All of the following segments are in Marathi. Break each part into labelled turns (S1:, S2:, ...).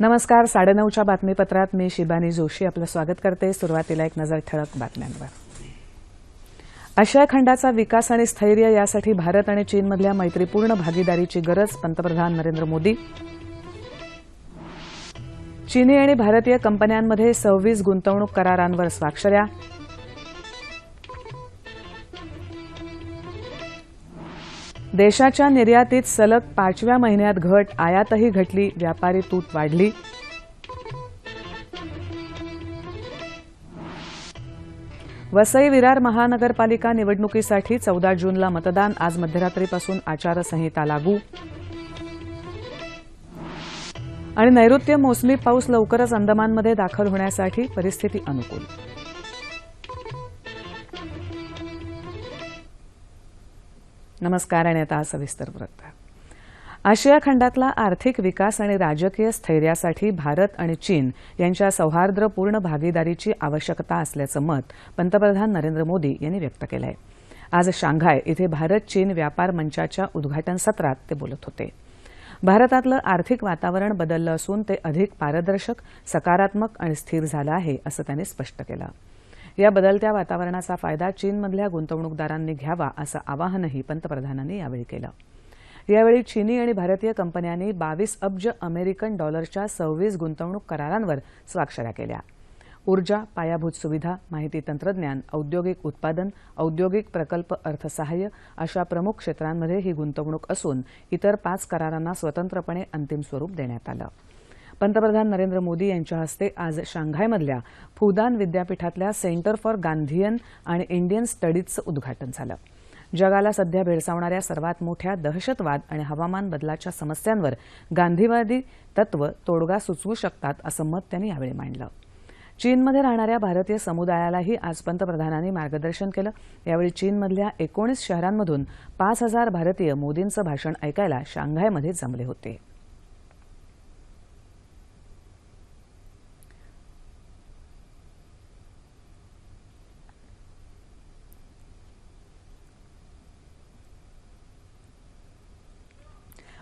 S1: नमस्कार साडेनऊच्या बातमीपत्रात मी शिबानी जोशी आपलं स्वागत करते. सुरुवातीला एक नजर ठळक बातम्यांवर. आशिया खंडाचा विकास आणि स्थैर्य यासाठी भारत आणि चीनमधल्या मैत्रीपूर्ण भागीदारीची गरज पंतप्रधान नरेंद्र मोदी. चीनी आणि भारतीय कंपन्यांमध्ये सव्वीस गुंतवणूक करारांवर स्वाक्षऱ्या. देशाच्या निर्यातीत सलग पाचव्या महिन्यात घट आयातही घटली व्यापारी तूट वाढली. वसई विरार महानगरपालिका निवडणुकीसाठी चौदा जूनला मतदान आज मध्यरात्रीपासून आचारसंहिता लागू. आणि नैऋत्य मोसमी पाऊस लवकरच अंदमानमध्ये दाखल होण्यासाठी परिस्थिती अनुकूल. नमस्कार आणि आता सविस्तर वृत्तात आशिया खंडातला आर्थिक विकास आणि राजकीय स्थैर्यासाठी भारत आणि चीन यांच्या सौहार्दपूर्ण भागीदारीची आवश्यकता असल्याचं मत पंतप्रधान नरेंद्र मोदी यांनी व्यक्त केलं आहे आज शांघाय इथे भारत चीन व्यापार मंचाच्या उद्घाटन सत्रात ते बोलत होते. भारतातलं आर्थिक वातावरण बदललं असून ते अधिक पारदर्शक सकारात्मक आणि स्थिर झालं आहे असं त्यांनी स्पष्ट केलं. या बदलत्या वातावरणाचा फायदा चीनमधल्या गुंतवणूकदारांनी घ्यावा असं आवाहनही पंतप्रधानांनी यावेळी केलं. यावेळी चीनी आणि भारतीय कंपन्यांनी बावीस अब्ज अमेरिकन डॉलरच्या सव्वीस गुंतवणूक करारांवर स्वाक्षऱ्या केल्या. ऊर्जा पायाभूत सुविधा माहिती तंत्रज्ञान औद्योगिक उत्पादन औद्योगिक प्रकल्प अर्थसहाय्य अशा प्रमुख क्षेत्रांमध्ये ही गुंतवणूक असून इतर पाच करारांना स्वतंत्रपणे अंतिम स्वरूप देण्यात आलं. पंतप्रधान नरेंद्र मोदी यांच्या हस्ते आज शांघायमधल्या फुदान विद्यापीठातल्या सेंटर फॉर गांधीयन आणि इंडियन स्टडीजचं उद्घाटन झालं. जगाला सध्या भेडसावणाऱ्या सर्वात मोठ्या दहशतवाद आणि हवामान बदलाच्या समस्यांवर गांधीवादी तत्व तोडगा सुचवू शकतात असं मत त्यांनी यावेळी मांडलं. चीनमध्ये राहणाऱ्या भारतीय समुदायालाही आज पंतप्रधानांनी मार्गदर्शन केलं. यावेळी चीनमधल्या एकोणीस शहरांमधून पाच हजार भारतीय मोदींचं भाषण ऐकायला शांघायमध्ये जमले होते.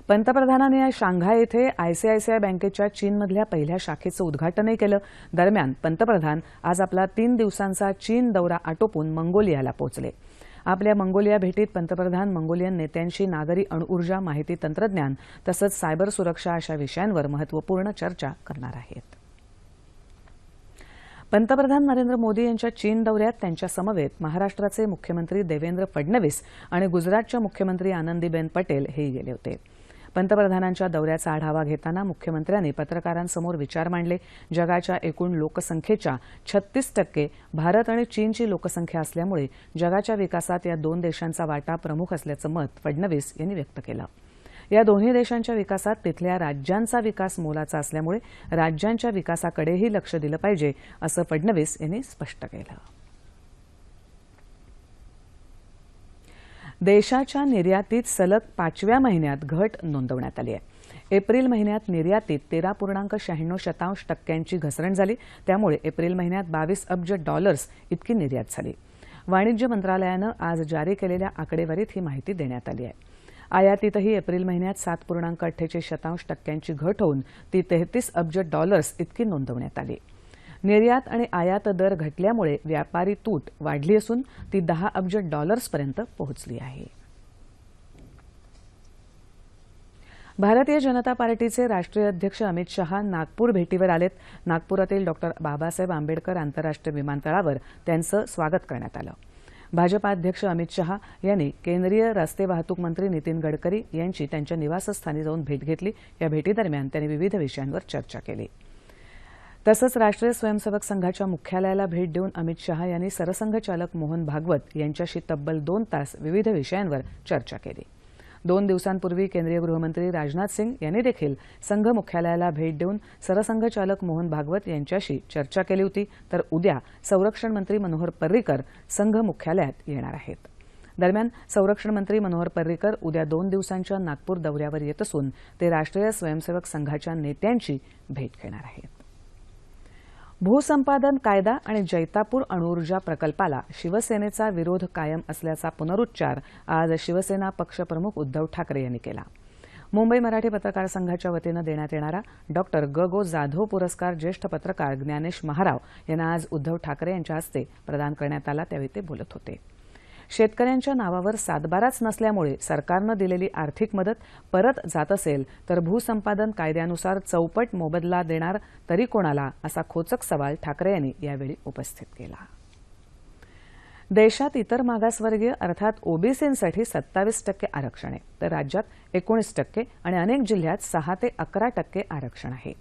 S1: पंतप्रधानांनी आज शांघाय इथे आयसीआयसीआय बँकेच्या चीनमधल्या पहिल्या शाखेचं उद्घाटनही केलं. दरम्यान पंतप्रधान आज आपला तीन दिवसांचा चीन दौरा आटोपून मंगोलियाला पोहोचले. आपल्या मंगोलिया भेटीत पंतप्रधान मंगोलियन नेत्यांशी नागरी अणुऊर्जा माहिती तंत्रज्ञान तसंच सायबर सुरक्षा अशा विषयांवर महत्त्वपूर्ण चर्चा करणार आहेत. पंतप्रधान नरेंद्र मोदी यांच्या चीन दौऱ्यात त्यांच्या समवेत महाराष्ट्राचे मुख्यमंत्री देवेंद्र फडणवीस आणि गुजरातच्या मुख्यमंत्री आनंदीबेन पटेल हेही गेले होते. पंतप्रधानांच्या दौऱ्याचा आढावा घेताना मुख्यमंत्र्यांनी पत्रकारांसमोर विचार मांडले. जगाच्या एकूण लोकसंख्येच्या छत्तीस टक्के भारत आणि चीनची लोकसंख्या असल्यामुळे जगाच्या विकासात या दोन देशांचा वाटा प्रमुख असल्याचं मत फडणवीस यांनी व्यक्त केलं. या दोन्ही देशांच्या विकासात तिथल्या राज्यांचा विकास मोलाचा असल्यामुळे राज्यांच्या विकासाकडेही लक्ष दिलं पाहिजे असं फडणवीस यांनी स्पष्ट केलं. देशाच्या निर्यातीत सलग पाचव्या महिन्यात घट नोंदवण्यात आली आहे. एप्रिल महिन्यात निर्यातीत तेरा पूर्णांक शहाण्णव शतांश टक्क्यांची घसरण झाली. त्यामुळे एप्रिल महिन्यात बावीस अब्ज डॉलर्स इतकी निर्यात झाली. वाणिज्य मंत्रालयानं आज जारी केलेल्या आकडेवारीत ही माहिती देण्यात आली आहे. आयातीतही एप्रिल महिन्यात सात पूर्णांक अठ्ठेचाळीस शतांश टक्क्यांची घट होऊन ती तेहतीस अब्ज डॉलर्स इतकी नोंदवण्यात आली. निर्यात आणि आयात दर घटल्यामुळे व्यापारी तूट वाढली असून ती दहा अब्ज डॉलर्सपर्यंत पोहोचली आहे. भारतीय जनता पार्टीचे राष्ट्रीय अध्यक्ष अमित शहा नागपूर भेटीवर आलेत. नागपुरातील डॉक्टर बाबासाहेब आंबेडकर आंतरराष्ट्रीय विमानतळावर त्यांचं स्वागत करण्यात आलं. भाजपा अध्यक्ष अमित शहा यांनी केंद्रीय रस्ते वाहतूक मंत्री नितीन गडकरी यांची त्यांच्या निवासस्थानी जाऊन भेट घेतली. या भेटीदरम्यान त्यांनी विविध विषयांवर चर्चा केली. तसंच राष्ट्रीय स्वयंसेवक संघाच्या मुख्यालयाला भेट देऊन अमित शहा यांनी सरसंघचालक मोहन भागवत यांच्याशी तब्बल दोन तास विविध विषयांवर चर्चा केली. दोन दिवसांपूर्वी केंद्रीय गृहमंत्री राजनाथ सिंग यांनी देखील संघ मुख्यालयाला भेट देऊन सरसंघचालक मोहन भागवत यांच्याशी चर्चा केली होती. तर उद्या संरक्षण मंत्री मनोहर पर्रीकर संघ मुख्यालयात येणार आहेत. दरम्यान संरक्षण मंत्री मनोहर पर्रीकर उद्या दोन दिवसांच्या नागपूर दौऱ्यावर येत असून ते राष्ट्रीय स्वयंसेवक संघाच्या नेत्यांची भेट घेणार आहेत. भूसंपादन कायदा आणि जैतापूर अणुऊर्जा प्रकल्पाला शिवसेनेचा विरोध कायम असल्याचा पुनरुच्चार आज शिवसेना पक्षप्रमुख उद्धव ठाकरे यांनी केला. मुंबई मराठी पत्रकार संघाच्या वतीनं देण्यात येणारा डॉक्टर ग गो जाधव पुरस्कार ज्येष्ठ पत्रकार ज्ञानेश महाराव यांना आज उद्धव ठाकरे यांच्या हस्ते प्रदान करण्यात आला त्यावेळी ते बोलत होते. शेतकऱ्यांच्या नावावर सातबाराच नसल्यामुळे सरकारनं दिलेली आर्थिक मदत परत जात असेल तर भूसंपादन कायद्यानुसार चौपट मोबदला देणार तरी कोणाला असा खोचक सवाल ठाकरे यांनी यावेळी उपस्थित केला. देशात इतर मागासवर्गीय अर्थात ओबीसींसाठी सत्तावीस टक्के आरक्षण आहे तर राज्यात एकोणीस टक्के आणि अनेक जिल्ह्यात सहा ते अकरा टक्के आरक्षण आहे.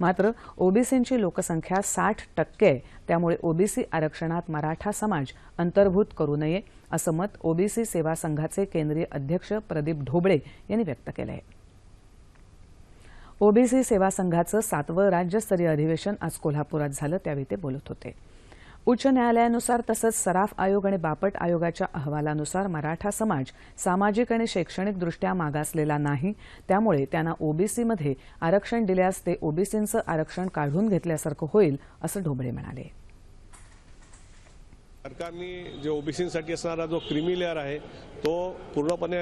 S1: मात्र ओबीसींची लोकसंख्या साठ टक्के आहे त्यामुळे ओबीसी आरक्षणात मराठा समाज अंतर्भूत करू नये असं मत ओबीसी सेवा संघाचे केंद्रीय अध्यक्ष प्रदीप ढोबळे यांनी व्यक्त केलं आहे ओबीसी सेवा संघाचं सातवं राज्यस्तरीय अधिवेशन आज कोल्हापुरात झालं त्यावेळी ते बोलत होते. उच्च न्यायालयानुसार तसंच सराफ आयोग आणि बापट आयोगाच्या अहवालानुसार मराठा समाज सामाजिक आणि शैक्षणिकदृष्ट्या मागासलेला नाही. त्यामुळे त्यांना ओबीसीमध्ये आरक्षण दिल्यास ते ओबीसींचं आरक्षण काढून घेतल्यासारखं होईल असं ढोबळे म्हणाले.
S2: सरकारने जो ओबीसीसाठी असणारा जो क्रिमी लेअर आहे तो पूर्णपणे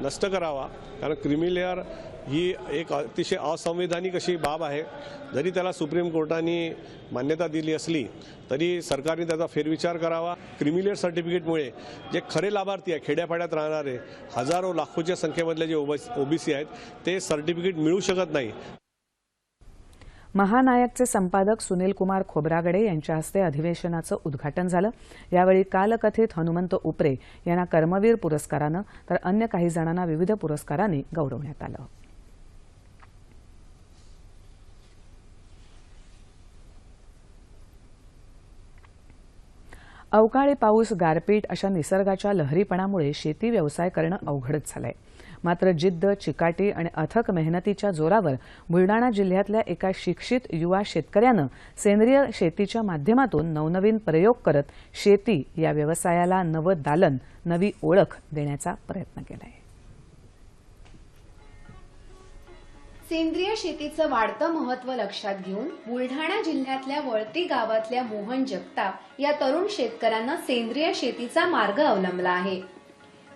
S2: नष्ट करावा. कारण क्रिमी लेअर ही एक अतिशय असंवैधानिक अशी बाब आहे. जरी त्याला सुप्रीम कोर्टाने मान्यता दिली असली तरी सरकारने त्याचा फेरविचार करावा. क्रिमी लेअर सर्टिफिकेटमुळे जे खरे लाभार्थी आहे खेड्यापाड्यात राहणारे हजारो लाखोच्या संख्येमधले जे ओबीसी आहेत ते सर्टिफिकेट मिळू शकत नाही.
S1: महानायकचे संपादक सुनील कुमार खोब्रागडे यांच्या हस्ते अधिवेशनाचं उद्घाटन झालं. यावेळी कालकथित हनुमंत उपरे यांना कर्मवीर पुरस्कारानं तर अन्य काही जणांना विविध पुरस्कारांनी गौरवण्यात आलं. अवकाळी पाऊस गारपीट अशा निसर्गाच्या लहरीपणामुळे शेती व्यवसाय करणं अवघडच झालंय. मात्र जिद्द चिकाटी आणि अथक मेहनतीच्या जोरावर बुलडाणा जिल्ह्यातल्या एका शिक्षित युवा शेतकऱ्यानं सेंद्रिय शेतीच्या माध्यमातून नवनवीन प्रयोग करत शेती या व्यवसायाला नवं दालन नवी ओळख देण्याचा प्रयत्न केलाय.
S3: सेंद्रिय शेतीचं वाढतं महत्त्व लक्षात घेऊन बुलढाणा जिल्ह्यातल्या वळती गावातल्या मोहन जगताप या तरुण शेतकऱ्यांना सेंद्रिय शेतीचा मार्ग अवलंबला आहे.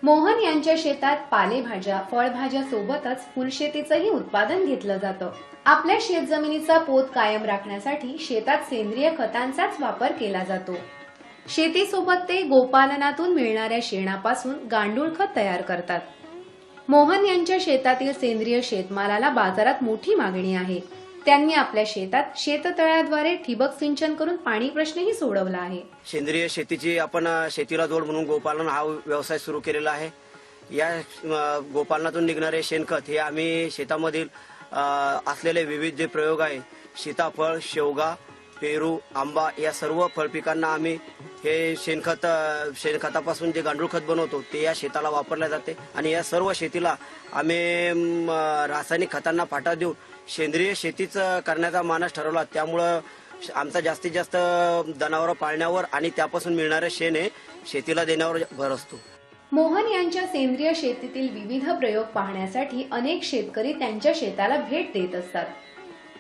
S3: मोहन यांच्या शेतात पालेभाज्या फळभाज्या सोबतच फुलशेतीचंही उत्पादन घेतलं जातं. आपल्या शेतजमिनीचा पोत कायम राखण्यासाठी शेतात सेंद्रिय खतांचाच वापर केला जातो. शेतीसोबत ते गोपालनातून मिळणाऱ्या शेणापासून गांडूळ खत तयार करतात. मोहन यांच्या शेतातील सेंद्रिय शेतमालाला बाजारात मोठी मागणी आहे. त्यांनी आपल्या शेतात शेततळ्याद्वारे ठिबक सिंचन करून पाणी प्रश्नही सोडवला आहे.
S4: सेंद्रिय शेतीची आपण शेतीला जोड म्हणून गोपालन हा व्यवसाय सुरू केलेला आहे. या गोपालनातून निघणारे शेणखत हे आम्ही शेतामधील असलेले विविध जे प्रयोग आहे. सीताफळ शेवगा पेरू आंबा या सर्व फळपिकांना आम्ही हे शेणखत शेणखतापासून जे गांडूळ खत बनवतो ते या शेताला वापरले जाते. आणि या सर्व शेतीला आम्ही रासायनिक खतांना फाटा देऊन सेंद्रिय शेतीच करण्याचा मानस ठरवला. त्यामुळं आमचा जास्तीत जास्त जनावरं पाळण्यावर आणि त्यापासून मिळणारे शेण हे शेतीला देण्यावर भर असतो.
S3: मोहन यांच्या सेंद्रिय शेतीतील विविध प्रयोग पाहण्यासाठी अनेक शेतकरी त्यांच्या शेताला भेट देत असतात.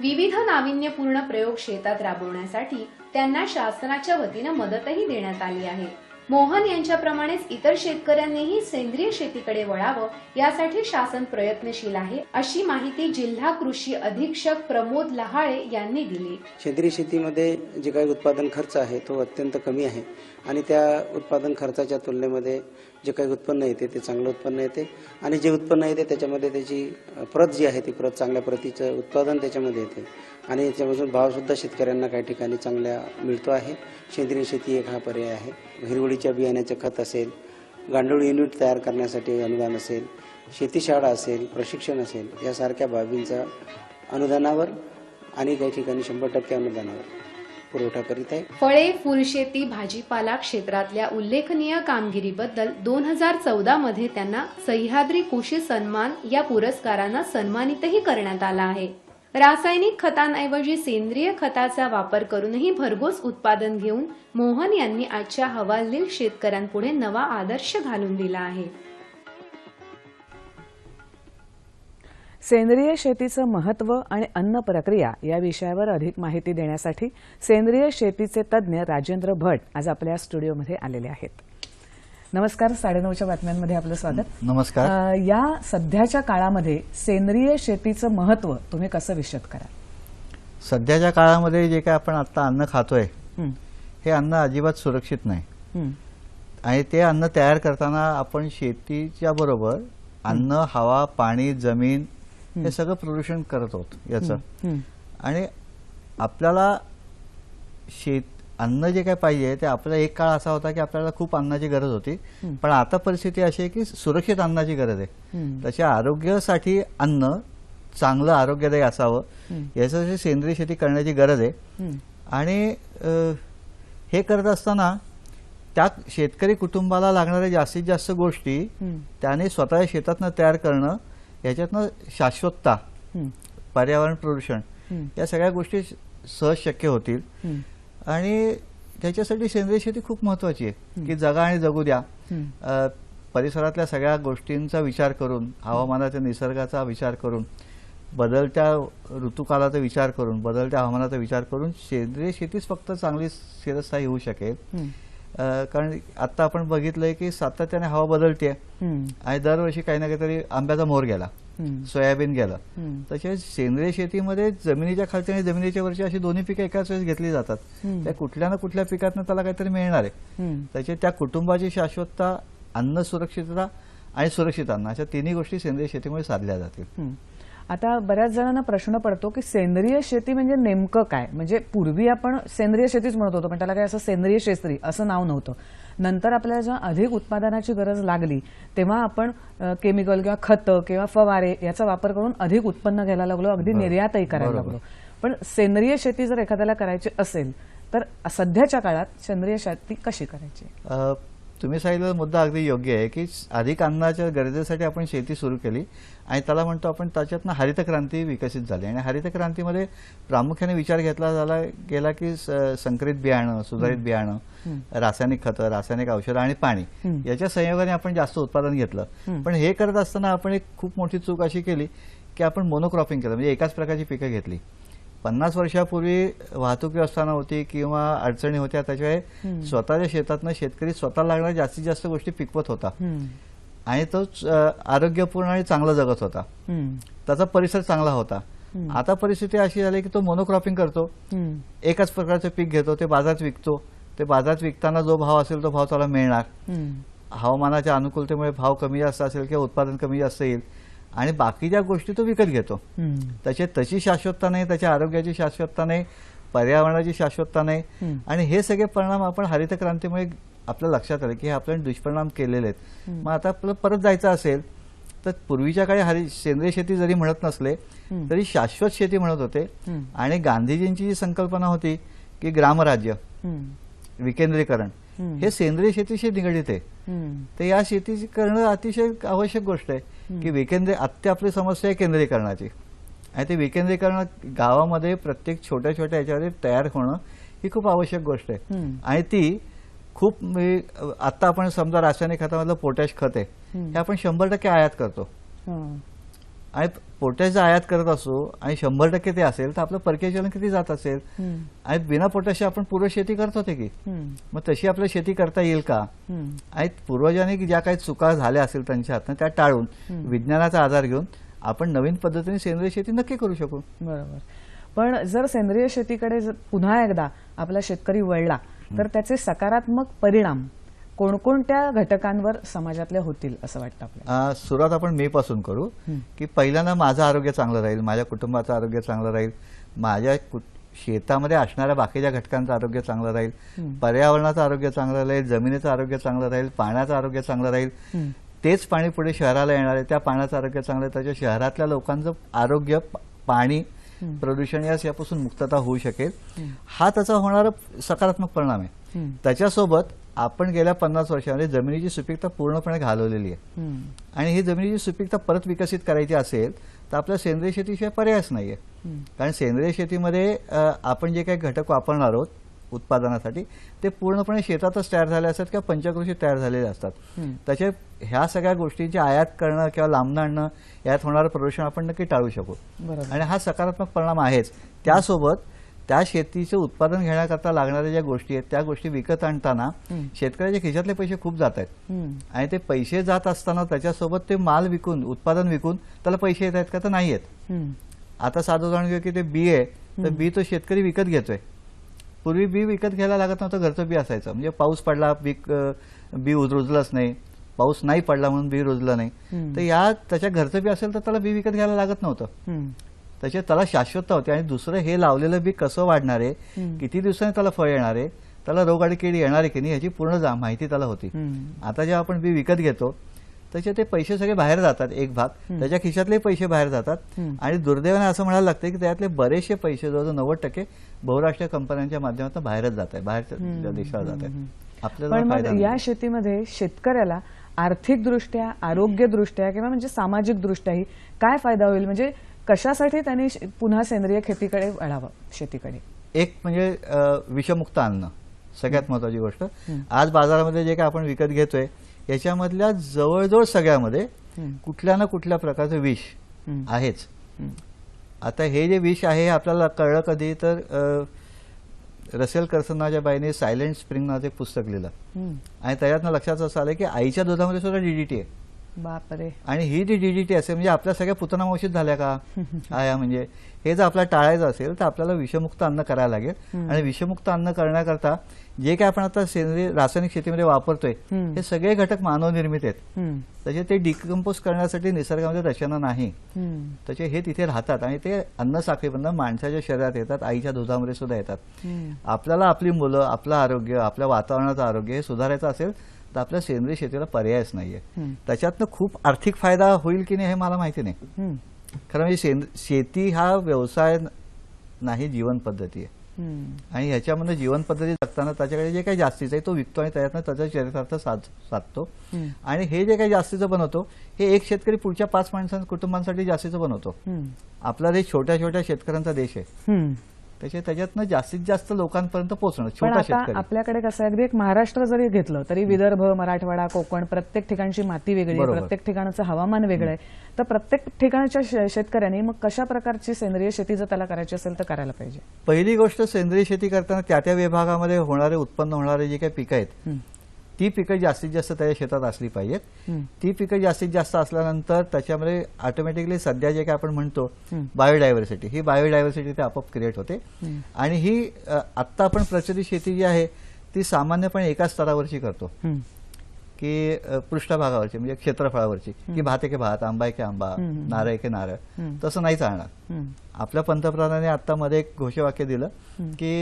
S3: विविध नाविन्यपूर्ण प्रयोग शेतात राबवण्यासाठी त्यांना शासनाच्या वतीनं मदतही देण्यात आली आहे. मोहन यांच्याप्रमाणेच इतर शेतकऱ्यांनीही सेंद्रिय शेतीकडे वळावं यासाठी शासन प्रयत्नशील आहे अशी माहिती जिल्हा कृषी अधीक्षक प्रमोद लहाळे यांनी दिली.
S5: सेंद्रिय शेतीमध्ये जे काही उत्पादन खर्च आहे तो अत्यंत कमी आहे आणि त्या उत्पादन खर्चाच्या तुलनेमध्ये जे काही उत्पन्न येते ते चांगलं उत्पन्न येते आणि जे उत्पन्न येते त्याच्यामध्ये त्याची प्रत जी आहे ती प्रत चांगल्या प्रतीचं उत्पादन त्याच्यामध्ये येते आणि त्याच्यापासून भावसुद्धा शेतकऱ्यांना काही ठिकाणी चांगल्या मिळतो आहे. सेंद्रिय शेती एक हा पर्याय आहे. हिरवळीच्या बियाण्याचं खत असेल गांडूळ युनिट तयार करण्यासाठी अनुदान असेल शेतीशाळा असेल प्रशिक्षण असेल यासारख्या बाबींचा अनुदानावर आणि काही ठिकाणी शंभर टक्के अनुदानावर पुरवठा करीत आहे.
S3: फळे फुलशेती भाजीपाला क्षेत्रातल्या उल्लेखनीय कामगिरीबद्दल दोन हजार चौदा मध्ये त्यांना सह्याद्री कृषी सन्मान या पुरस्कारानं सन्मानितही करण्यात आला आहे. रासायनिक खतांऐवजी सेंद्रिय खताचा वापर करूनही भरघोस उत्पादन घेऊन मोहन यांनी आजच्या हवालदिल शेतकऱ्यांपुढे नवा आदर्श घालून दिला आहे.
S1: सेंद्रिय शेतीचं महत्त्व आणि अन्न प्रक्रिया या विषयावर अधिक माहिती देण्यासाठी सेंद्रिय शेतीचे तज्ज्ञ राजेंद्र भट आज आपल्या स्टुडिओमध्ये आलेले आहेत. नमस्कार साडेनऊच्या बातम्यांमध्ये आपलं स्वागत.
S6: नमस्कार.
S1: अ, या सध्याच्या काळामध्ये सेंद्रिय शेतीचं महत्त्व तुम्ही कसं विशद कराल?
S6: सध्याच्या काळामध्ये जे काय आपण आता अन्न खातोय
S1: हं,
S6: अन्न अजिबात सुरक्षित नाही. आणि ते अन्न तयार करताना आपण शेतीच्या बरोबर अन्न हवा पाणी जमीन हे. सगळं प्रदूषण करत आहोत याचं. आणि आपल्याला शेत अन्न जे काय पाहिजे ते आपल्याला एक काळ असा होता की आपल्याला खूप अन्नाची गरज होती. पण आता परिस्थिती अशी आहे की सुरक्षित अन्नाची गरज आहे. तशा आरोग्यासाठी अन्न चांगलं आरोग्यदायी असावं यासाठी सेंद्रिय शेती करण्याची गरज आहे. आणि हे करत असताना त्या शेतकरी कुटुंबाला लागणाऱ्या जास्तीत जास्त गोष्टी त्याने स्वतः शेतातनं तयार करणं याच्यातनं शाश्वतता पर्यावरण प्रदूषण या सगळ्या गोष्टी सहज शक्य होतील. आणि त्याच्यासाठी सेंद्रिय शेती खूप महत्वाची आहे की जगा आणि जगू द्या. परिसरातल्या सगळ्या गोष्टींचा विचार करून हवामानाच्या निसर्गाचा विचार करून बदलत्या ऋतुकालाचा विचार करून बदलत्या हवामानाचा विचार करून सेंद्रिय शेतीच फक्त चांगली शिरस्थायी होऊ शकेल. कारण आता आपण बघितलंय की सातत्याने हवा बदलते आणि दरवर्षी काही ना काहीतरी आंब्याचा मोहर गेला. सोयाबीन गेलं तसेच सेंद्रिय शेतीमध्ये जमिनीच्या खालची आणि जमिनीच्या वरची अशी दोन्ही पिकं एकाच वेळेस घेतली जातात. त्या कुठल्या ना कुठल्या पिकातनं त्याला काहीतरी मिळणार आहे. त्याचे त्या कुटुंबाची शाश्वतता अन्न सुरक्षितता आणि सुरक्षित अन्न अशा तिन्ही गोष्टी सेंद्रिय शेतीमुळे साधल्या जातील.
S1: आता बऱ्याच जणांना प्रश्न पडतो की सेंद्रिय शेती म्हणजे नेमकं काय? म्हणजे पूर्वी आपण सेंद्रिय शेतीच म्हणत होतो पण त्याला काय असं सेंद्रिय शेस्त्री असं नाव नव्हतं. नंतर आपल्याला जेव्हा अधिक उत्पादनाची गरज लागली तेव्हा आपण केमिकल किंवा खतं किंवा फवारे याचा वापर करून अधिक उत्पन्न घ्यायला लागलो अगदी निर्यातही करायला. लागलो. पण सेंद्रिय शेती जर एखाद्याला करायची असेल तर सध्याच्या काळात सेंद्रिय शेती कशी करायची?
S6: तुम्ही सांगितलेला मुद्दा अगदी योग्य आहे की अधिक अन्नाच्या गरजेसाठी आपण शेती सुरू केली आणि त्याला म्हणतो आपण त्याच्यातनं हरित क्रांती विकसित झाली. आणि हरित क्रांतीमध्ये प्रामुख्याने विचार घेतला झाला गेला की संकरित बियाणं सुधारित बियाणं रासायनिक खतं रासायनिक औषधं आणि पाणी. याच्या संयोगाने आपण जास्त उत्पादन घेतलं. पण हे करत असताना आपण एक खूप मोठी चूक अशी केली की आपण मोनोक्रॉपिंग केलं. म्हणजे एकाच प्रकारची पिकं घेतली. पन्नास वर्षापूर्वी वाहतूक व्यवस्था नव्हती किंवा अडचणी होत्या त्याच्यामुळे स्वतःच्या शेतातनं शेतकरी स्वतः लागणाऱ्या जास्तीत जास्त गोष्टी पिकवत होता. आणि तो आरोग्यपूर्ण आणि चांगला जगत होता. त्याचा परिसर चांगला होता. आता परिस्थिती अशी झाली की तो मोनोक्रॉपिंग करतो. एकाच प्रकारचं पीक घेतो ते बाजारात विकतो. ते बाजारात विकताना जो भाव असेल तो भाव त्याला मिळणार. हवामानाच्या अनुकूलतेमुळे भाव कमी जास्त असेल किंवा उत्पादन कमी जास्त येईल आणि बाकीच्या गोष्टी तो विकत घेतो. त्याची तशी शाश्वतता नाही त्याच्या आरोग्याची शाश्वतता नाही पर्यावरणाची शाश्वतता नाही. आणि हे सगळे परिणाम आपण हरित क्रांतीमुळे आपल्या लक्षात आले की हे आपल्याला दुष्परिणाम केलेले आहेत. मग आता आपल्याला परत जायचं असेल तर पूर्वीच्या काळी हरि सेंद्रिय शेती जरी म्हणत नसले तरी शाश्वत शेती म्हणत होते. आणि गांधीजींची जी संकल्पना होती की ग्रामराज्य. विकेंद्रीकरण.
S1: हं.
S6: सेंद्रिय शेतीशी निगडीत आहे. तर या शेतीची करणं अतिशय आवश्यक गोष्ट आहे की विकेंद्री आत्ता आपली समस्या आहे केंद्रीकरणाची. आणि ते विकेंद्रीकरण गावामध्ये प्रत्येक छोट्या छोट्या ह्याच्यामध्ये तयार होणं ही खूप आवश्यक गोष्ट आहे.
S1: हं.
S6: आणि ती खूप आत्ता आपण समजा रासायनिक खतामधलं पोटॅश खत आहे हे आपण शंभर टक्के आयात करतो. आणि पोटॅश जर आयात करत असो आणि शंभर टक्के ते असेल तर आपलं परकीय चलन किती जात असेल? आणि बिना पोटॅश आपण पूर्व शेती करत होते की? मग तशी आपल्या शेती करता येईल का. आणि पूर्वजांनी ज्या काही चुका झाल्या असतील त्यांच्या हातनं त्या टाळून विज्ञानाचा आधार घेऊन आपण नवीन पद्धतीने सेंद्रिय शेती नक्की करू शकू.
S1: बरोबर. पण जर सेंद्रिय शेतीकडे पुन्हा एकदा आपला शेतकरी वळला तर त्याचे सकारात्मक परिणाम कोणकोणत्या घटकांवर समाजातले होतील असं वाटतं आपल्याला?
S6: सुरुवात आपण मे पासून करू की पहिल्यांदा माझं आरोग्य चांगलं राहील माझ्या कुटुंबाचं आरोग्य चांगलं राहील माझ्या शेतामध्ये असणाऱ्या बाकीच्या घटकांचं आरोग्य चांगलं राहील पर्यावरणाचं आरोग्य चांगलं राहील जमिनीचं आरोग्य चांगलं राहील पाण्याचं आरोग्य चांगलं राहील तेच पाणी पुढे शहराला येणार आहे त्या पाण्याचं आरोग्य चांगलं आहे त्याच्या शहरातल्या लोकांचं आरोग्य पाणी प्रदूषण यापासून मुक्तता होऊ शकेल. हा. त्याचा होणारा सकारात्मक परिणाम आहे. त्याच्यासोबत आपण गेल्या पन्नास वर्षामध्ये जमिनीची सुपीकता पूर्णपणे घालवलेली आहे. आणि ही जमिनीची सुपीकता परत विकसित करायची असेल तर आपल्या सेंद्रिय शेतीशिवाय पर्यायच नाहीये. कारण सेंद्रिय शेतीमध्ये आपण जे काही घटक वापरणार आहोत उत्पादनासाठी ते पूर्णपणे शेतातच तयार झाले असतात किंवा पंचकृषीत तयार झालेले असतात. त्याचे ह्या सगळ्या गोष्टींची आयात करणं किंवा लांबणं आणणं यात होणारं प्रदूषण आपण नक्की टाळू शकू. आणि हा सकारात्मक परिणाम आहेच. त्यासोबत त्या शेतीचं उत्पादन घेण्याकरता लागणाऱ्या ज्या गोष्टी आहेत त्या गोष्टी विकत आणताना शेतकऱ्याच्या खिशातले पैसे खूप जात आहेत. आणि ते पैसे जात असताना त्याच्यासोबत ते माल विकून उत्पादन विकून त्याला पैसे येत आहेत का तर नाही येत.
S1: हम्म.
S6: आता साधं उदाहरण घेऊ की ते बी आहे तर बी तो शेतकरी विकत घेतोय. पूर्वी बी विकत घ्यायला लागत नव्हतं घरचं बी असायचं. म्हणजे पाऊस पडला पीक बी उज- रुजलंच नाही. पाऊस नाही पडला म्हणून बी रुजलं नाही. तर या त्याच्या घरचं बी असेल तर त्याला बी विकत घ्यायला लागत नव्हतं.
S1: हम्म.
S6: त्याच्यात त्याला शाश्वतता होती. आणि दुसरं हे लावलेलं बी कसं वाढणार आहे किती दिवसांनी त्याला फळ येणार आहे त्याला रोग आणि किडी येणार आहे की नाही याची पूर्ण माहिती त्याला होती. आता जेव्हा आपण बी विकत घेतो त्याचे ते पैसे सगळे बाहेर जातात एक भाग. त्याच्या खिशातले पैसे बाहेर जातात. आणि दुर्दैवाने असं म्हणायला लागतं की त्यातले बरेचसे पैसे जवळजवळ नव्वद टक्के बहुराष्ट्रीय कंपन्यांच्या माध्यमातून बाहेरच जात आहे बाहेरच्या देशाला जात आहे. आपल्याला.
S1: या शेतीमध्ये शेतकऱ्याला आर्थिकदृष्ट्या आरोग्यदृष्ट्या किंवा म्हणजे सामाजिकदृष्ट्याही काय फायदा होईल? म्हणजे कशासाठी त्यांनी पुन्हा सेंद्रिय खेतीकडे वळावं शेतीकडे?
S6: एक म्हणजे विषमुक्त अन्न सगळ्यात महत्वाची गोष्ट. आज बाजारामध्ये जे काय आपण विकत घेतोय याच्यामधल्या जवळजवळ सगळ्यामध्ये कुठल्या ना कुठल्या प्रकारचं विष आहेच. आता हे जे विष आहे हे आपल्याला कळलं कधी तर रसेल कर्सनाच्या बाईने सायलेंट स्प्रिंग नावाचं एक पुस्तक लिहिलं. आणि त्याच्यातनं लक्षात असं आलं की आईच्या दुधामध्ये सुद्धा डीडीटी आहे.
S1: बापरे.
S6: आणि ही जी डीडीटी असेल म्हणजे आपल्या सगळ्या पुतना मावशीत झाल्या का? आया म्हणजे हे जर आपल्याला टाळायचं असेल तर आपल्याला विषमुक्त अन्न करायला लागेल. आणि विषमुक्त अन्न करण्याकरता जे काय आपण आता सेंद्रिय रासायनिक शेतीमध्ये वापरतोय हे सगळे घटक मानवनिर्मित आहेत. त्याचे ते डिकम्पोज करण्यासाठी निसर्गामध्ये रचना नाही. त्याचे हे तिथे राहतात आणि ते अन्न साखळीमधनं माणसाच्या शरीरात येतात आईच्या दुधामध्ये सुद्धा येतात. आपल्याला आपली मुलं आपलं आरोग्य आपल्या वातावरणाचं आरोग्य हे सुधारायचं असेल तर आपल्या सेंद्रिय शेतीला पर्यायच नाहीये त्याच्यातनं खूप आर्थिक फायदा होईल की नाही हे मला माहिती नाही. खरं म्हणजे शेती हा व्यवसाय नाही जीवन पद्धती आहे. आणि ह्याच्यामधनं जीवन पद्धती जगताना त्याच्याकडे जे काही जास्तीचं आहे तो विकतो आणि त्याच्यातनं त्याचा चरितार्थ साध साधतो आणि हे जे काही जास्तीचं बनवतो हे एक शेतकरी पुढच्या पाच माणसां कुटुंबांसाठी जास्तीचं बनवतो. आपला देश छोट्या छोट्या शेतकऱ्यांचा देश आहे. त्याच्या त्याच्यातनं जास्तीत जास्त लोकांपर्यंत पोहोचणं छोटा शेतकरी.
S1: आपल्याकडे कसं आहे, अगदी एक महाराष्ट्र जरी घेतलं तरी विदर्भ मराठवाडा कोकण प्रत्येक ठिकाणची माती वेगळी आहे. प्रत्येक ठिकाणाचं हवामान वेगळं आहे. तर प्रत्येक ठिकाणच्या शेतकऱ्यांनी मग कशा प्रकारची सेंद्रिय शेती जर त्याला करायची असेल तर करायला पाहिजे.
S6: पहिली गोष्ट सेंद्रिय शेती करताना त्या त्या विभागामध्ये होणारे उत्पन्न होणारे जे काही पिकं आहेत ती पिकं जास्तीत जास्त त्याच्या शेतात असली पाहिजेत. ती पिकं जास्तीत जास्त असल्यानंतर त्याच्यामध्ये ऑटोमॅटिकली सध्या जे काय आपण म्हणतो बायोडायव्हर्सिटी ही बायोडायव्हर्सिटी ते आपोआप क्रिएट होते. आणि ही आत्ता आपण प्रचलित शेती जी आहे ती सामान्यपणे एका स्तरावरची करतो. की पृष्ठभागावरची म्हणजे क्षेत्रफळावरची की भात आहे की भात आंबा आहे की आंबा नारळ आहे की नारळ तसं नाही चालणार. आपल्या पंतप्रधानांनी आता मध्ये एक घोषवाक्य दिलं की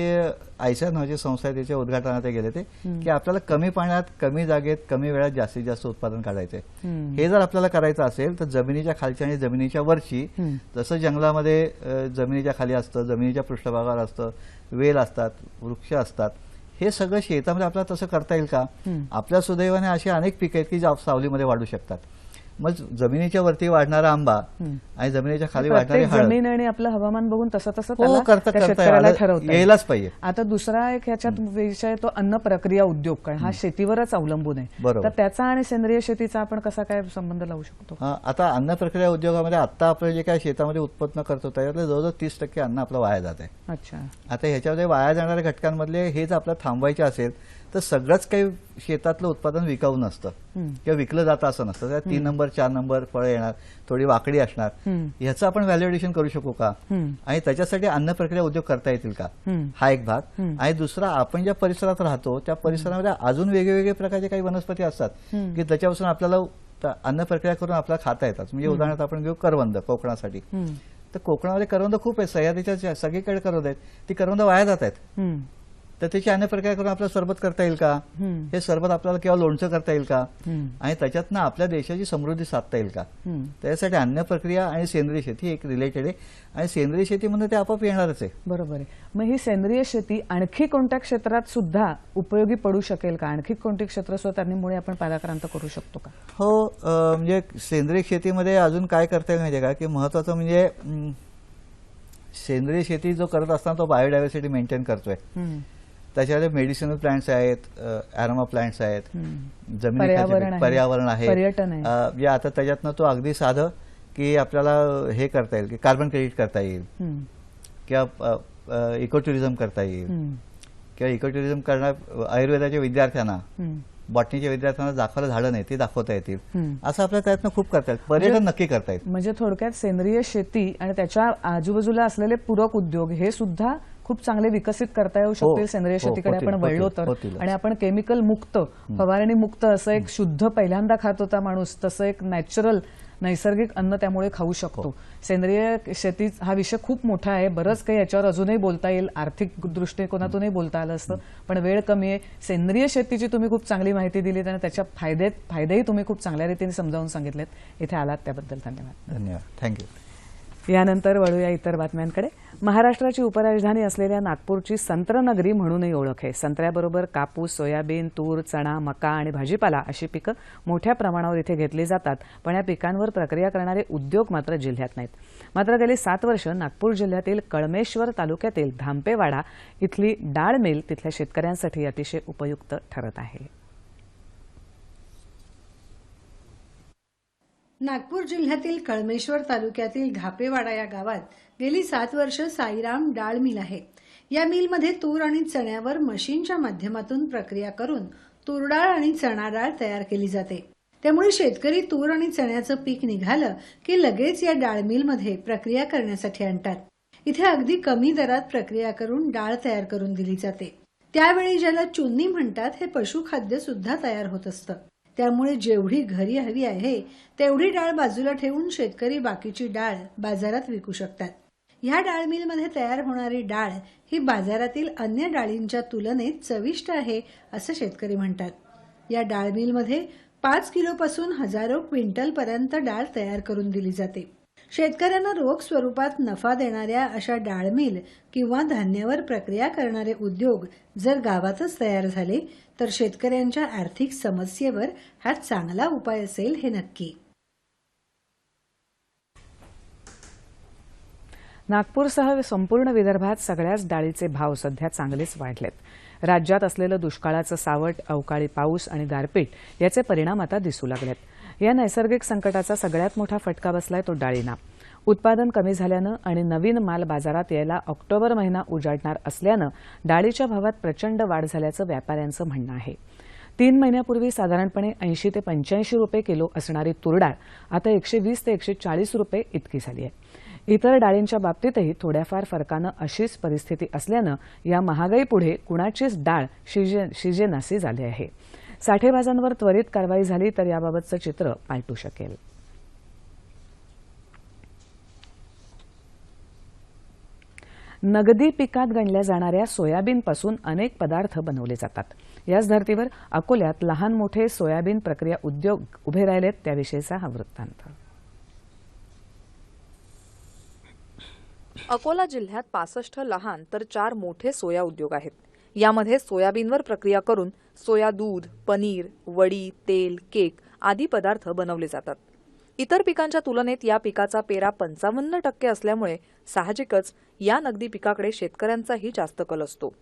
S6: आयसर नावाची संस्था त्याच्या उद्घाटनात गेले ते की आपल्याला कमी पाण्यात कमी जागेत कमी वेळात जास्तीत जास्त उत्पादन काढायचंय. हे जर आपल्याला करायचं असेल तर जमिनीच्या खालची आणि जमिनीच्या वरची जसं जंगलामध्ये जमिनीच्या खाली असतं जमिनीच्या पृष्ठभागावर असतं वेल असतात वृक्ष असतात हे सगळं शेतामध्ये आपल्याला तसं करता येईल का? आपल्या सुदैवाने अशी अनेक पिकं आहेत की सावलीमध्ये वाढू शकतात. मग जमिनीच्या वरती वाढणारा आंबा आणि जमिनीच्या खाली वाढणारी
S1: प्रत्येक
S6: हळद.
S1: जमीन आणि आपलं हवामान बघून तसं तसं
S6: हो करता. यायलाच पाहिजे.
S1: आता दुसरा एक ह्याच्यात विषय तो अन्न प्रक्रिया उद्योग कारण. हा शेतीवरच अवलंबून आहे.
S6: बरोबर.
S1: तर त्याचा आणि सेंद्रिय शेतीचा आपण कसा काय संबंध लावू शकतो?
S6: आता अन्न प्रक्रिया उद्योगामध्ये आता आपलं जे काय शेतामध्ये उत्पन्न करतो त्याच्यातलं जवळजवळ तीस टक्के अन्न आपलं वाया जात आहे.
S1: अच्छा.
S6: आता ह्याच्यामध्ये वाया जाणाऱ्या घटकांमधले हेच आपलं थांबवायचे असेल तर सगळंच काही शेतातलं उत्पादन विकाऊ नसतं किंवा विकलं जातं असं नसतं. त्यात तीन नंबर चार नंबर फळं येणार थोडी वाकडी असणार. ह्याचं आपण व्हॅल्युएशन करू शकू का? आणि त्याच्यासाठी अन्न प्रक्रिया उद्योग करता येतील का? हा एक भाग. आणि दुसरा आपण ज्या परिसरात राहतो त्या परिसरामध्ये अजून वेगवेगळे प्रकारचे काही वनस्पती असतात की त्याच्यापासून आपल्याला अन्न प्रक्रिया करून आपल्याला खाता येतात. म्हणजे उदाहरणार्थ आपण घेऊ करवंद कोकणासाठी. तर कोकणामध्ये करवंद खूप आहेत. सह्याद्रीच्या सगळीकडे करवंद आहेत ती करवंद वाया जात आहेत. तर त्याची अन्न प्रक्रिया करून आपल्याला सरबत करता येईल का. हे सरबत आपल्याला किंवा लोणचं करता येईल का. आणि त्याच्यातनं आपल्या देशाची समृद्धी साधता येईल का. त्यासाठी अन्न प्रक्रिया आणि सेंद्रिय शेती एक रिलेटेड आहे. आणि सेंद्रिय शेतीमध्ये ते आपोआप येणारच आहे.
S1: बरोबर आहे. मग ही सेंद्रिय शेती आणखी कोणत्या क्षेत्रात सुद्धा उपयोगी पडू शकेल का? आणखी कोणती क्षेत्र त्यांनीमुळे आपण पादाक्रांत करू शकतो का?
S6: हो म्हणजे सेंद्रिय शेतीमध्ये अजून काय करता येईल माहितीये का? की महत्वाचं म्हणजे सेंद्रिय शेती जो करत असताना तो बायोडायव्हर्सिटी मेंटेन करतोय. त्याच्यामध्ये मेडिसिनल प्लांट्स आहेत अॅरोमा प्लांट्स आहेत जमिनी
S1: पर्यावरण आहे.
S6: म्हणजे आता त्याच्यातनं तो अगदी साधं की आपल्याला हे करता येईल की कार्बन क्रेडिट करता येईल. किंवा इको टुरिझम करता येईल. किंवा इको टुरिझम करणार आयुर्वेदाच्या विद्यार्थ्यांना बॉटनीच्या विद्यार्थ्यांना दाखवायला झाडं नाही ती दाखवता येतील. असं आपल्या प्रयत्न खूप करता येईल. पर्यटन नक्की करता येईल.
S1: म्हणजे थोडक्यात सेंद्रिय शेती आणि त्याच्या आजूबाजूला असलेले पूरक उद्योग हे सुद्धा खूप चांगले विकसित करता येऊ शकतील सेंद्रिय
S6: हो,
S1: शेतीकडे
S6: होतील,
S1: आपण वळलो तर. आणि आपण केमिकल मुक्त फवारणी मुक्त असं एक शुद्ध पहिल्यांदा खात होता माणूस तसं एक नॅचरल नैसर्गिक अन्न त्यामुळे खाऊ
S6: हो.
S1: शकतो सेंद्रिय शेती हा विषय खूप मोठा आहे. बरंच काही याच्यावर अजूनही बोलता येईल. आर्थिक दृष्टिकोनातूनही बोलता आलं असतं. पण वेळ कमी आहे. सेंद्रिय शेतीची तुम्ही खूप चांगली माहिती दिलीत आणि त्याच्या फायदे फायदेही तुम्ही खूप चांगल्या रीतीने समजावून सांगितलेत. इथे आलात त्याबद्दल धन्यवाद.
S6: धन्यवाद. थँक्यू
S1: यानंतर वळूया इतर बातम्यांकडे. महाराष्ट्राची उपराजधानी असलेल्या नागपूरची संत्रनगरी म्हणूनही ओळख आहे. संत्र्याबरोबर कापूस सोयाबीन तूर चणा मका आणि भाजीपाला अशी पिकं मोठ्या प्रमाणावर इथे घेतली जातात पण या पिकांवर प्रक्रिया करणारे उद्योग मात्र जिल्ह्यात नाहीत. मात्र गेली सात वर्ष नागपूर जिल्ह्यातील कळमेश्वर तालुक्यातील धांपेवाडा इथली डाळ मिल तिथल्या शेतकऱ्यांसाठी अतिशय उपयुक्त ठरत आहे.
S7: नागपूर जिल्ह्यातील कळमेश्वर तालुक्यातील धापेवाडा या गावात गेली सात वर्ष साईराम डाळ मिल आहे. या मिलमध्ये तूर आणि चण्यावर मशीनच्या माध्यमातून प्रक्रिया करून तूरडाळ आणि चणा डाळ तयार केली जाते. त्यामुळे शेतकरी तूर आणि चण्याचं पीक निघालं की लगेच या डाळ मिलमध्ये प्रक्रिया करण्यासाठी आणतात. इथे अगदी कमी दरात प्रक्रिया करून डाळ तयार करून दिली जाते. त्यावेळी ज्याला चुन्नी म्हणतात हे पशुखाद्य सुद्धा तयार होत असतं. त्यामुळे जेवढी घरी हवी आहे तेवढी डाळ बाजूला ठेवून शेतकरी बाकीची डाळ बाजारात विकू शकतात. ह्या डाळ मिलमध्ये तयार होणारी डाळ ही बाजारातील अन्य डाळींच्या तुलनेत चविष्ट आहे असं शेतकरी म्हणतात. या डाळ मिलमध्ये पाच किलोपासून हजारो क्विंटल पर्यंत डाळ तयार करून दिली जाते. शेतकऱ्यांना रोख स्वरूपात नफा देणाऱ्या अशा डाळमिल किंवा धान्यावर प्रक्रिया करणारे उद्योग जर गावातच तयार झाले तर शेतकऱ्यांच्या आर्थिक समस्येवर हा चांगला उपाय असेल हे नक्की.
S1: नागपूरसह संपूर्ण विदर्भात सगळ्याच डाळीचे भाव सध्या चांगलेच वाढलेत. राज्यात असलेलं दुष्काळाचं सावट अवकाळी पाऊस आणि गारपीट याचे परिणाम आता दिसू लागलेत. या नैसर्गिक संकटाचा सगळ्यात मोठा फटका बसलाय तो डाळींना. उत्पादन कमी झाल्यानं आणि नवीन माल बाजारात यायला ऑक्टोबर महिना उजाडणार असल्यानं डाळीच्या भावात प्रचंड वाढ झाल्याचं व्यापाऱ्यांचं म्हणणं आहे. तीन महिन्यापूर्वी साधारणपणे ऐंशी ते पंच्याऐंशी रुपये किलो असणारी तुरडाळ आता एकशे वीस ते एकशे चाळीस रुपये इतकी झाली आहे. इतर डाळींच्या बाबतीतही थोड्याफार फरकानं अशीच परिस्थिती असल्यानं या महागाईपुढे कुणाचीच डाळ शिजे शिजेनासी झाली आहे. साठेबाजांवर त्वरित कारवाई झाली तर याबाबतचं चित्र पालटू शकेल. नगदी पिकात गणल्या जाणाऱ्या सोयाबीनपासून अनेक पदार्थ बनवले जातात. याच धर्तीवर अकोल्यात लहान मोठे सोयाबीन प्रक्रिया उद्योग उभे राहिलेत त्याविषयीचा हा वृत्तांत.
S8: अकोला जिल्ह्यात पासष्ट लहान तर चार मोठे सोया उद्योग आहेत. यामध्ये सोयाबीनवर प्रक्रिया करून सोया दूध पनीर वडी तेल केक आदी पदार्थ बनवले जातात. इतर पिकांच्या तुलनेत या पिकाचा पेरा पंचावन्न टक्के असल्यामुळे साहजिकच या नगदी पिकाकडे शेतकऱ्यांचाही जास्त कल असतो.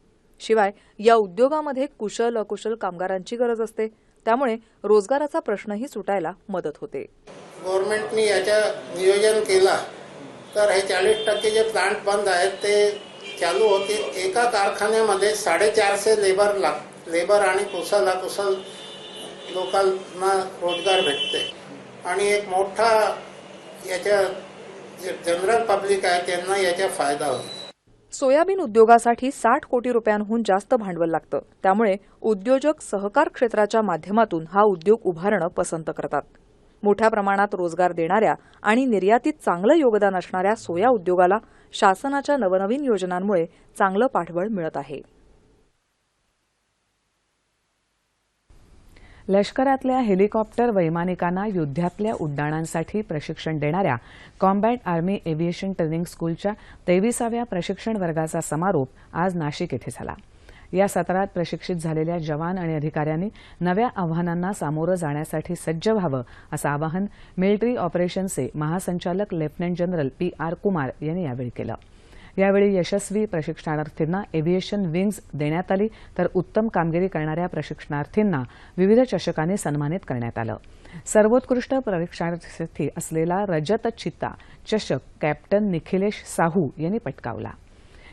S8: शिवाय या उद्योगामध्ये कुशल अकुशल कामगारांची गरज असते. त्यामुळे रोजगाराचा प्रश्नही सुटायला मदत होते.
S9: गव्हर्नमेंटनी याच्या नियोजन केला तर हे चाळीस टक्के जे प्लांट बंद आहेत ते चालू होती. एका कारखान्यामध्ये साडेचारशे लेबर लाग लेबर आणि कुशल अकुशल लोकांना रोजगार भेटते. आणि एक मोठा याच्या जे जनरल पब्लिक आहे त्यांना याचा फायदा होतो.
S8: सोयाबीन उद्योगासाठी साठ कोटी रुपयांहून जास्त भांडवल लागतं. त्यामुळे उद्योजक सहकार क्षेत्राच्या माध्यमातून हा उद्योग उभारणं पसंत करतात. मोठ्या प्रमाणात रोजगार देणाऱ्या आणि निर्यातीत चांगलं योगदान असणाऱ्या सोया उद्योगाला शासनाच्या नवनवीन योजनांमुळे चांगलं पाठबळ मिळत आहे.
S1: लष्करातल्या हेलिकॉप्टर वैमानिकांना युद्धातल्या उड्डाणांसाठी प्रशिक्षण देणाऱ्या कॉम्बॅट आर्मी एव्हिएशन ट्रेनिंग स्कूलच्या तेविसाव्या प्रशिक्षण वर्गाचा समारोप आज नाशिक येथे झाला. या सत्रात प्रशिक्षित झालेल्या जवान आणि अधिकाऱ्यांनी नव्या आव्हानांना सामोरं जाण्यासाठी सज्ज व्हावं असं आवाहन मिलिटरी ऑपरेशनचे महासंचालक lieutenant general P R Kumar यांनी यावेळी केलं. यावेळी यशस्वी प्रशिक्षणार्थींना एव्हिएशन विंग्ज देण्यात आली तर उत्तम कामगिरी करणाऱ्या प्रशिक्षणार्थींना विविध चषकांनी सन्मानित करण्यात आलं. सर्वोत्कृष्ट परीक्षणार्थी असलेला रजत चित्ता चषक कॅप्टन निखिलेश साहू यांनी पटकावला.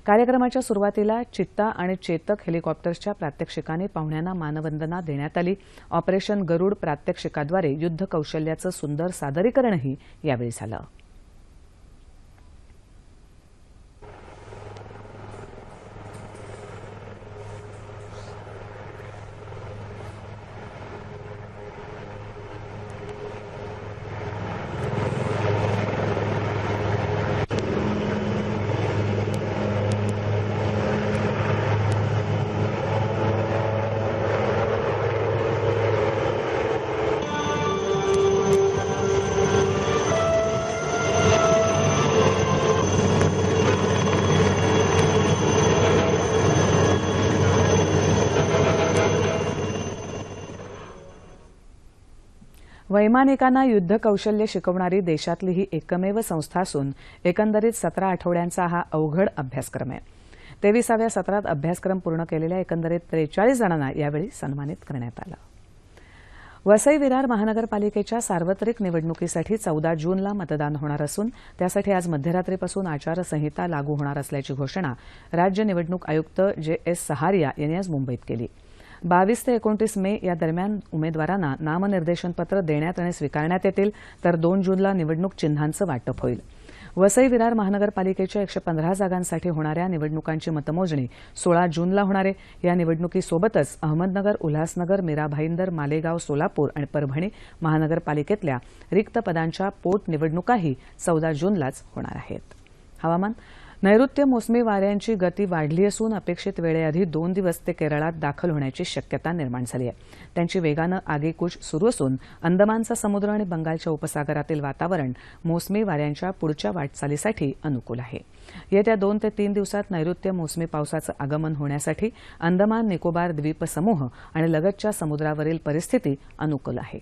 S1: कार्यक्रमाच्या सुरुवातीला चित्ता आणि चेतक हेलिकॉप्टर्सच्या प्रात्यक्षिकाने पाहुण्यांना मानवंदना देण्यात आली. ऑपरेशन गरुड प्रात्यक्षिकाद्वारे युद्ध कौशल्याचं सुंदर सादरीकरणही यावेळी झालं. वैमानिकांना युद्धकौशल्य शिकवणारी देशातली ही एकमेव संस्था असून एकंदरीत सतरा आठवड्यांचा हा अवघड अभ्यासक्रम आहे. तेविसाव्या सत्रात अभ्यासक्रम पूर्ण केलेल्या एकंदरीत त्रेचाळीस जणांना यावेळी सन्मानित करण्यात आलं. वसई विरार महानगरपालिकेच्या सार्वत्रिक निवडणुकीसाठी चौदा जूनला मतदान होणार असून त्यासाठी आज मध्यरात्रीपासून आचारसंहिता लागू होणार असल्याची घोषणा राज्य निवडणूक आयुक्त जे एस सहारिया यांनी आज मुंबईत केली. बावीस ते एकोणतीस मे या दरम्यान उमेदवारांना नामनिर्देशनपत्र देण्यात आणि स्वीकारण्यात येतील तर दोन जूनला निवडणूक चिन्हांचं वाटप होईल. वसई विरार महानगरपालिकेच्या एकशे पंधरा जागांसाठी होणाऱ्या निवडणुकांची मतमोजणी सोळा जूनला होणार आहे. या निवडणुकीसोबतच अहमदनगर उल्हासनगर मीरा भाईंदर मालेगाव सोलापूर आणि परभणी महानगरपालिकेतल्या रिक्त पदांच्या पोटनिवडणुकाही चौदा जूनलाच होणार आहेत. हवामान नैऋत्य मोसमी वाऱ्यांची गती वाढली असून अपेक्षित वेळेआधी दोन दिवस ते केरळात दाखल होण्याची शक्यता निर्माण झाली आहे. त्यांची वेगानं आगेकूच सुरू असून अंदमानचा समुद्र आणि बंगालच्या उपसागरातील वातावरण मोसमी वाऱ्यांच्या पुढच्या वाटचालीसाठी अनुकूल आहे. येत्या दोन ते तीन दिवसात नैऋत्य मोसमी पावसाचं आगमन होण्यासाठी अंदमान निकोबार द्वीपसमूह आणि लगतच्या समुद्रावरील परिस्थिती अनुकूल आहे.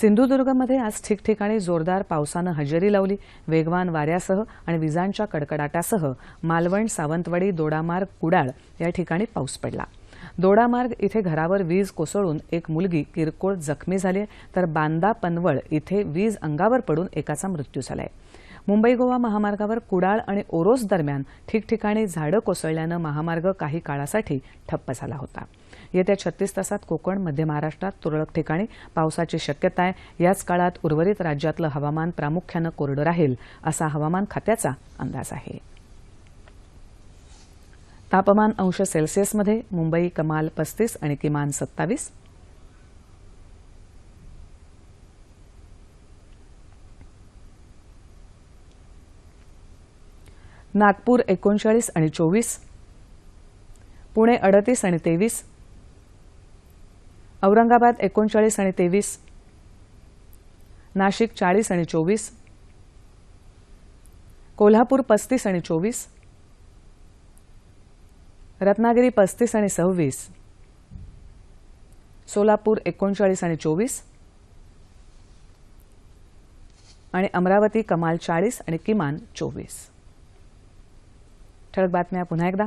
S1: सिंधुदुर्गमध्ये आज ठिकठिकाणी जोरदार पावसानं हजेरी लावली. वेगवान वाऱ्यासह आणि विजांच्या कडकडाटासह मालवण सावंतवाडी दोडामार्ग कुडाळ या ठिकाणी पाऊस पडला. दोडामार्ग इथे घरावर वीज कोसळून एक मुलगी किरकोळ जखमी झाली तर बांदा पनवळ इथे वीज अंगावर पडून एकाचा मृत्यू झालाय. मुंबई गोवा महामार्गावर कुडाळ आणि ओरोस दरम्यान ठिकठिकाणी झाडं कोसळल्यानं महामार्ग काही काळासाठी ठप्प झाला होता. येत्या छत्तीस तासात कोकण मध्य महाराष्ट्रात तुरळक ठिकाणी पावसाची शक्यता आहे. याच काळात उर्वरित राज्यातलं हवामान प्रामुख्यानं कोरडं राहील असा हवामान खात्याचा अंदाज आहे. तापमान अंश सेल्सिअसमध्ये मुंबई कमाल पस्तीस आणि किमान सत्तावीस. नागपूर एकोणचाळीस आणि चोवीस. पुणे अडतीस आणि तेवीस. औरंगाबाद एकोणचाळीस आणि तेवीस. नाशिक चाळीस आणि चोवीस. कोल्हापूर पस्तीस आणि चोवीस. रत्नागिरी पस्तीस आणि सव्वीस. सोलापूर एकोणचाळीस आणि चोवीस. आणि अमरावती कमाल चाळीस आणि किमान चोवीस. ठळक बातम्या पुन्हा एकदा.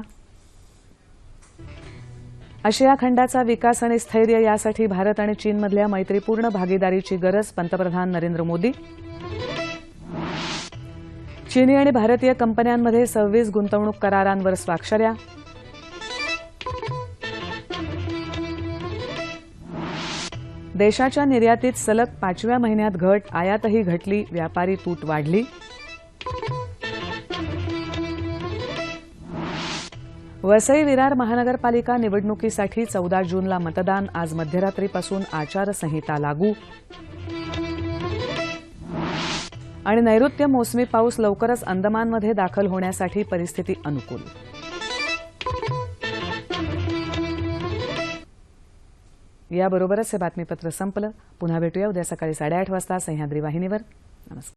S1: आशिया खंडाचा विकास आणि स्थैर्य यासाठी भारत आणि चीनमधल्या मैत्रीपूर्ण भागीदारीची गरज पंतप्रधान नरेंद्र मोदी. चीनी आणि भारतीय कंपन्यांमध्ये सव्वीस गुंतवणूक करारांवर स्वाक्षऱ्या. देशाच्या निर्यातीत सलग पाचव्या महिन्यात घट आयातही घटली व्यापारी तूट वाढली. वसई विरार महानगरपालिका निवडणुकीसाठी चौदा जूनला मतदान आज मध्यरात्रीपासून आचारसंहिता लागू. आणि नैऋत्य मोसमी पाऊस लवकरच अंदमानमध्ये दाखल होण्यासाठी परिस्थिती अनुकूल. याबरोबरच हे बातमीपत्र संपलं. पुन्हा भेटूया उद्या सकाळी साडेआठ वाजता सह्याद्री वाहिनीवर. नमस्कार.